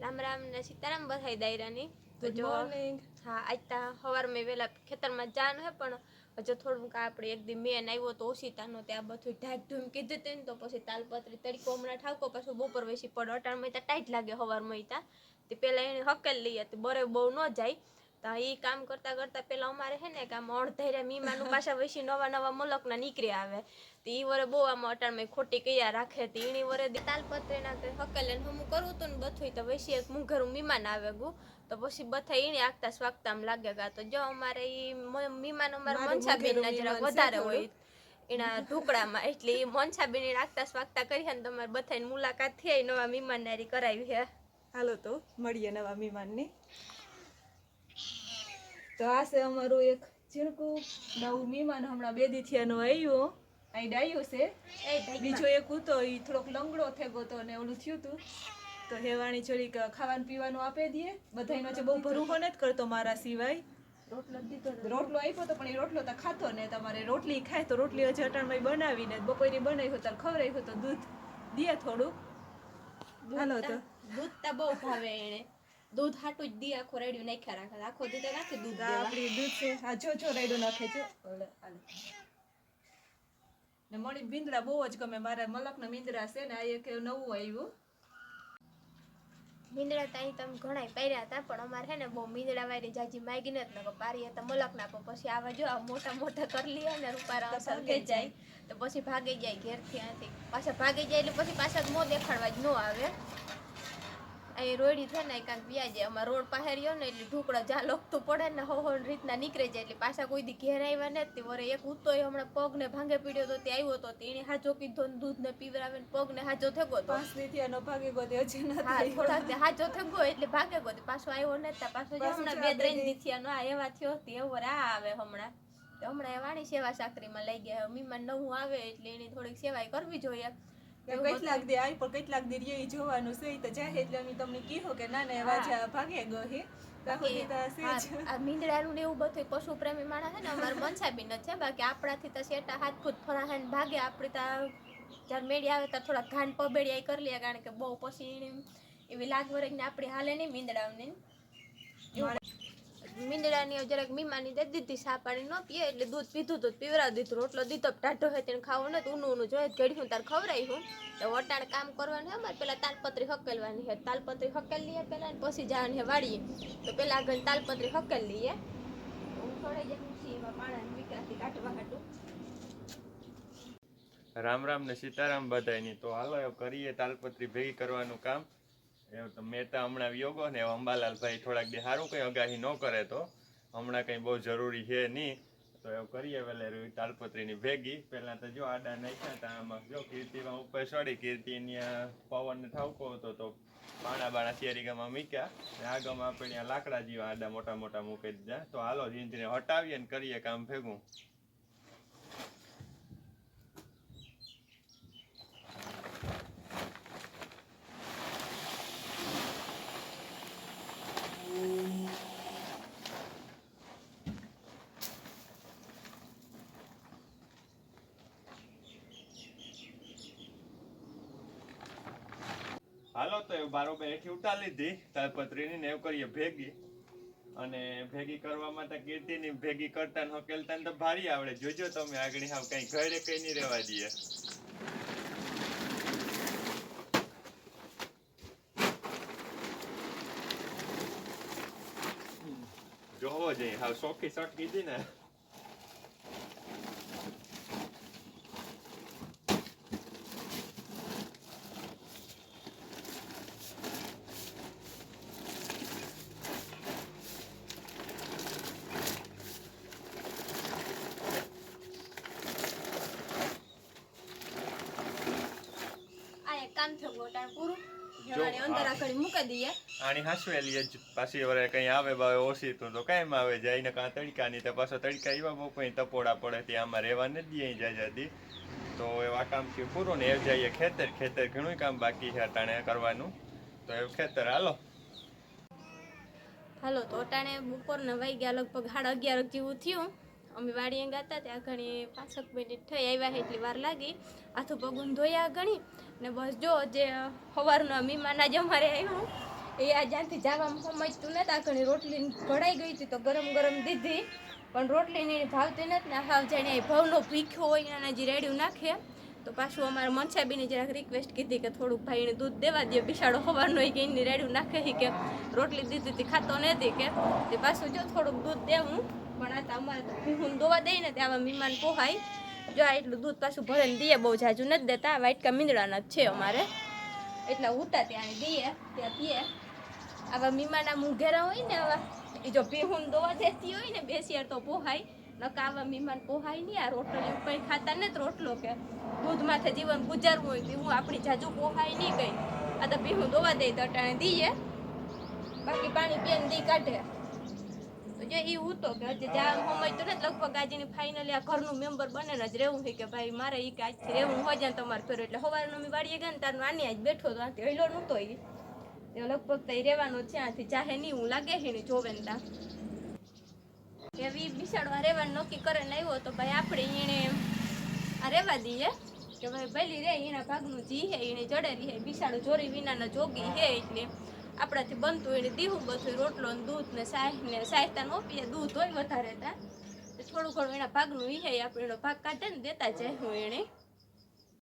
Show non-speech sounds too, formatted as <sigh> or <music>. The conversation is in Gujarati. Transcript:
રામ રામ ને સીતારામ બધાય દાયરાની. તો જો હા આજ તા સવારમાં વહેલા ખેતરમાં જાન હે પણ હજુ થોડુંક આપણે એક દી મેન આવ્યો તો ઓશિતાનો ત્યાં બધું ઢાક ઢૂમ કીધું હતું તો પછી તાલપત્રી તડકો હમણાં ઠાકો પાછું બપોર વેસી પડે. અટાણ મહિતા ટાઈટ લાગે હવાર મહિતા તે પહેલાં એને હકેલ લઈએ તો બરે બહુ ન જાય. તો એ કામ કરતા કરતા પેલા અમારે હે ને કે આમ અણધાર્યા મીમાનું પાછા વૈશી નવા નવા મલકના નીકળી આવે. તો એ વરે બહુ આમાં અટાણમાં ખોટી કયા રાખે તો એની વરે દી તાલપત્રી ના કે હકલે હું કરું હતું ને બધું તો વૈશી એક મુંઘરું મીમાન આવે ગુ. તો પછી બધા એને આગતા સ્વાગતા આમ લાગે ગા. તો જો અમારે એ મીમાન અમારે મારું મનસાબેન ના મુંઘેરું જરાક મીમાન છે વધારે હોય. એના ઢોકળામાં એટલે એ મનસાબેન આગતા સ્વાગતા કરી ને તમારે બધાની મુલાકાત થઈ નવા મીમાન નારી કરાવી હે. હાલો તો મળીએ નવા મહેમાનની. તો આ છે અમારું એક ઝીણકું નવું મહેમાન હમણાં બે દીથિયાનો થયાનું આવ્યું અહીં ડાયું છે. બીજો એક હતો એ થોડોક લંગડો થેગો તો હતો ને ઓલું થયું હતું તો હેવાણી થોડીક ખાવાનું પીવાનું આપી દઈએ બધાયનો છે બહુ ભરૂખો નથી કરતો મારા સિવાય. રોટલો આપ્યો તો પણ એ રોટલો તો ખાતો ને તમારે રોટલી ખાય તો રોટલી હજી અટાણમાં બનાવીને બપોરે બનાવી હોય તો ખવડાવી હોય તો દૂધ. દે થોડું હાલો તો દૂધ તો બહુ ભાવે એને દૂધ હાટું જ દી આખો રેડ્યું નાખ્યા રાખે. આખો દી તો નાખી દૂધ આપણી દૂધ છે. આ જો જો રેડ્યું નાખે છે ને મણી બિંદડા બહુ જ ગમે. મારા મલકના મીંદડા છે ને આ એક નવું આવ્યું. મીંદડા તાઈ તમે ઘણાય પહેર્યા હતા પણ અમારે છે ને બહુ મીંદડા વાળી જાજી માગી નથી. નકર પારી હતા મલક ના પછી આવા જો આ મોટા મોટા કરી લઈએ ને રૂપારા થઈ જાય. તો પછી ભાગી જાય ઘેરથી આથી પાછા ભાગી જાય એટલે પછી પાછા મો દેખાડવા જ ન આવે. અહીં રોડી થાય ને કાંઈક વ્યા જાય. રોડ પાસે રહ્યો ને એટલે ઢોકળા જ્યાં લખતું પડે ને હો રીતના નીકળી જાય. એટલે પાછા કોઈ દી ઘેર આવ્યા ને તે વરે એક ઉતો હમણાં પગ ને ભાંગે પીડ્યો તો તે આવ્યો તો તેને હાજો કીધો ને દૂધ ને પીવરાવે ને પગ ને હાજો થયો પાંચ દી એનો ભાગી ગયો તે હજી નથી થોડાક હાજો થઈ ગયો એટલે ભાગે ગયો. પાછો આવ્યો ને ત્યાં પાછો જો હમણાં બે ત્રણ બે દી નો આ એવા થયો તે આ આવે હમણાં. તો હમણાં એ વાણી સેવા સાકરીમાં લઈ ગયા. મીમાં નવું આવે એટલે એની થોડીક સેવાય કરવી જોઈએ. કેટલાક દે આવી પણ કેટલાક દે રિયો જોવાનું છે. તો જાય એટલે અમે તમને કીધું કે ના ના વાજા ભાગે ગયો હે. મીંદડાનું ને એવું બધું પશુ પ્રેમી માણસ છે ને અમારે <laughs> મનસાબીન જ છે. બાકી આપણાથી તો શેટા હાથ ફૂટ ફરાહે ને ભાગે. આપણે તો જ્યારે મેળી આવે તો થોડા ઘાન પબેડિયા કરી લઈએ કારણ કે બહુ પછી એવી લાગ વરખ ને આપણે હાલે નહીં મીંદડાઓને. મીંદડાની જરાક મીમાની દે દીધી સા પાણી ન પીએ, એટલે દૂધ પીધું તો પીવરાવી દીધું. રોટલો દીધો ટાઢો હોય તેને ખાવું ને ઊનું ઊનું જોઈએ ઘડી તાર ખવડાવી હું. તો વટાણ કામ કરવાનું હે, અમારે પેલા તાલપત્રી હકેલવાની છે તાલપત્રી હકેલ લઈએ પેલા ને પછી જવાનું છે વાળીએ તો પેલા આગળ તાલપત્રી હકેલ લઈએ. હું હાટું. રામ રામ ને સીતારામ બધાયની. તો હાલો કરીએ તાલપત્રી ભેગી કરવાનું કામ. એવું તો મહેતા હમણાં યોગો ને અંબાલાલભાઈ થોડાક દી સારું કંઈ અગાહી ન કરે તો. હમણાં કંઈ બહુ જરૂરી છે નહીં. તો એવું કરીએ વેલે તાલપત્રીની ભેગી. પહેલાં તો જો આડા નાખ્યા હતા, આમાં જો કીર્તિમાં ઉપર ચડી, કીર્તિની પવનને ઠાવકો હતો તો પાણા બાણા શેરીગામાં મૂક્યા. ને આગમાં આપણે લાકડા જેવા આડા મોટા મોટા મૂકી દીધા. તો હાલો જીંજને હટાવીએ ને કરીએ કામ ભેગું. હાલો, તો બારોબર એથી ઉઠા લીધી. તાલપત્રીની ને એવું કરીએ ભેગી. અને ભેગી કરવા માટે કીર્તિની ભેગી કરતા ને હકેલતા તો ભારી આવડે. જોજો તમે આગળ હાવ કઈ ઘરે કઈ નહીં રહેવા દઈએ. જોવો જઈ, હાવ સોખી શોખ કીધી ને. કામ થયું ગોટાણ પૂરું. જવાની અંદર હા. મૂકી દઈએ. આની હાસવેલી જ પાછી વરે કઈ આવે બાવે ઓછી તો તો કાંઈ આવે જાય ને કાં તડકા ની તો પાછો તડકા એવા બહુ તપોડા પડે ત્યાં આમાં રહેવા નથી દઈએ જાય જતી તો એવા કામ થયું પૂરું ને એ જઈએ ખેતર ખેતર ઘણું કામ બાકી છે અટાણે કરવાનું. તો એવું ખેતર હાલો. હાલો તો અટાણે બપોરના વાઈ ગયા લગભગ સાડા અગિયાર જેવું થયું. અમે વાડીએ ગાતા ત્યાં ઘણી પાંચક મિનિટ થઈ આવ્યા એટલી વાર લાગી. આથું પગું ધોયા ઘણી ને બસ જો જે સવારનો મીમાન આજે અમારે આવ્યું, એ આ જ્યાંથી જવામાં સમજતું આ ઘણી રોટલી ઘડાઈ ગઈ હતી તો ગરમ ગરમ દીધી, પણ રોટલીની ભાવતી નથી ને હાવ જાણે ભાવનો ભીખ્યો હોય અને જે રેડ્યું નાખે. તો પાછું અમારે મનસાબીને જરાક રિક્વેસ્ટ કીધી કે થોડુંક ભાઈને દૂધ દેવા દે બિસાડો હોવાનો હોય કે એની રેડ્યું નાખે કે રોટલી દીધી હતી, ખાતો નથી કે. તે પાછું જો થોડુંક દૂધ દેવું પણ આ તો અમારે ભીહું દોવા દઈ ને ત્યાં મહેમાન પોહાય. જો આ એટલું દૂધ પાછું ભરીને દઈએ, બહુ જાજુ નથી દેતા વાટકા મીંદડાના જ છે અમારે. એટલા ઉતા ત્યાં દઈએ, ત્યાં પીએ. આવા મીમાના મુંઘેરા હોય ને આવા, એ જો ભીહું દોવા દેતી હોય ને બેસીએ તો પોહાય. નકા આવા મીમાન પોહાય નહીં, આ રોટલી કંઈ ખાતા ને રોટલો કે. દૂધ માથે જીવન ગુજારવું હોય તો હું આપણી જાજુ પોહાય નહીં કઈ. આ તો ભીહું દોવા દઈ તો અટાણે દઈએ. બાકી પાણી પીએ દી કાઢે. જે એ ઉતો કે હજી જ્યાં સમજતો ને લગભગ આજની ફાઇનલી આ ઘરનું મેમ્બર બને જ રહેવું છે કે ભાઈ મારે એ કે આજથી રહેવું હોય જાય તમારે ફેર એટલે સવારનો મેં વાળીએ ગયા ને તારું આની આજ બેઠો તો આથી હૈલો નહોતો એ તે લગભગ તો ઈ રહેવાનો છે, આથી ચાહે નહીં હું લાગે છે ને જોવે ને તા એવી બિસાડવા રહેવાનું નક્કી કરે ને આવ્યો તો ભાઈ આપણે એને આ રહેવા દઈએ. કે ભાઈ ભલી રે એના ભાગનું જી હે એને જડેલી હે, બિસાડો જોરી વિનાના જોગી હે એટલે. આપણાથી બનતું હોય ને દીવું બધું રોટલો ને દૂધ ને સાહ ને સાહેતાને ઓપીએ દૂધ હોય વધારે તા. થોડું ઘણું એના ભાગનું એ આપણે એનો ભાગ કાઢે ને દેતા જાય હું એને.